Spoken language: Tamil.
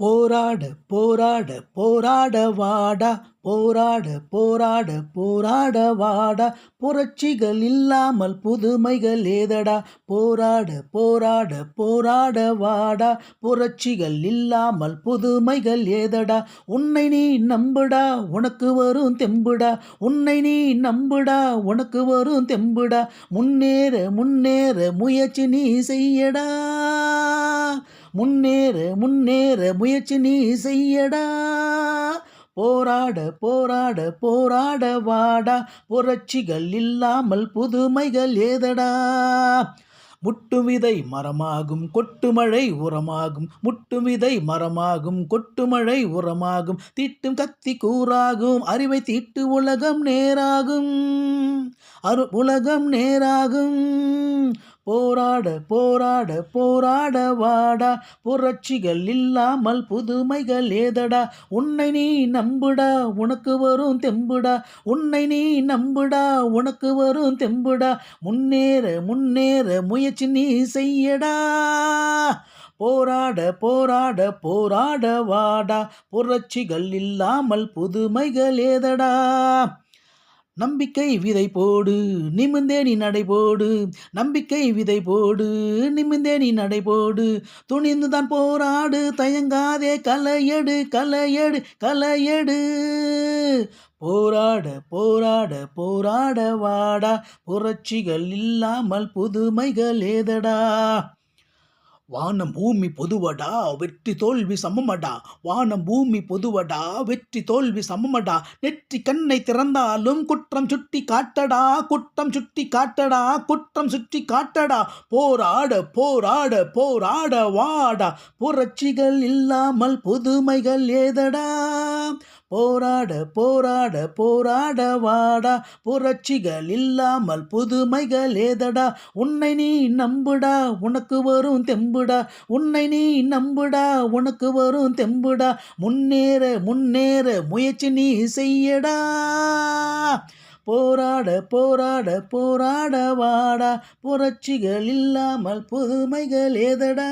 போராட போராட போராட வாடா போராட போராட போராட வாடா. புரட்சிகள் இல்லாமல் புதுமைகள் ஏதடா? போராட போராட போராட வாடா. புரட்சிகள் இல்லாமல் புதுமைகள் ஏதடா? உன்னை நீ நம்புடா உனக்கு வரும் தெம்புடா. உன்னை நீ நம்புடா உனக்கு வரும் தெம்புடா. முன்னேற முன்னேற முயற்சி நீ செய்யடா. முன்னேற முன்னேற முயற்சி நீ செய்யடா. போராட போராட போராட வாடா. புரட்சிகள் இல்லாமல் புதுமைகள் ஏதடா. முட்டு விதை மரமாகும் கொட்டுமழை உரமாகும். முட்டு விதை மரமாகும் கொட்டுமழை உரமாகும். தீட்டும் கத்தி கூறாகும் அறிவை தீட்டு உலகம் நேராகும். அரு உலகம் நேராகும். போராட போராட போராட வாடா. புரட்சிகள் இல்லாமல் புதுமைகள் ஏதடா? உன்னை நீ நம்புடா உனக்கு வரும் தெம்புடா. உன்னை நீ நம்புடா உனக்கு வரும் தெம்புடா. முன்னேற முன்னேற முயற்சி நீ செய்யடா. போராட போராட போராட வாடா. புரட்சிகள் இல்லாமல் புதுமைகள் ஏதடா? நம்பிக்கை விதை போடு நிமிந்தே நீ நடை போடு. நம்பிக்கை விதை போடு நிமிந்தே நீ நடை போடு. துணிந்து தான் போராடு தயங்காதே கலையடு கலையடு கலையடு போராட போராட போராட வாடா. புரட்சிகள் இல்லாமல் புதுமைகள் ஏதடா? வானம் பூமி பொதுவடா வெற்றி தோல்வி சமமடா. வானம் பூமி பொதுவடா வெற்றி தோல்வி சமமடா. நெற்றி கண்ணை திறந்தாலும் குற்றம் சுட்டி காட்டடா குற்றம் சுட்டி காட்டடா குற்றம் சுட்டி காட்டடா. போராட போராட போராட வாடா. புரட்சிகள் இல்லாமல் புதுமைகள் ஏதடா? போராட போராட போராட வாடா. புரட்சிகள் இல்லாமல் புதுமைகள் ஏதடா. உன்னை நீ நம்புடா உனக்கு வரும் தெம்புடா. உன்னை நீ நம்புடா உனக்கு வரும் தெம்புடா. முன்னேற முன்னேற முயற்சி நீ செய்யடா. போராட போராட போராட வாடா. புரட்சிகள் இல்லாமல் புதுமைகள் ஏதடா.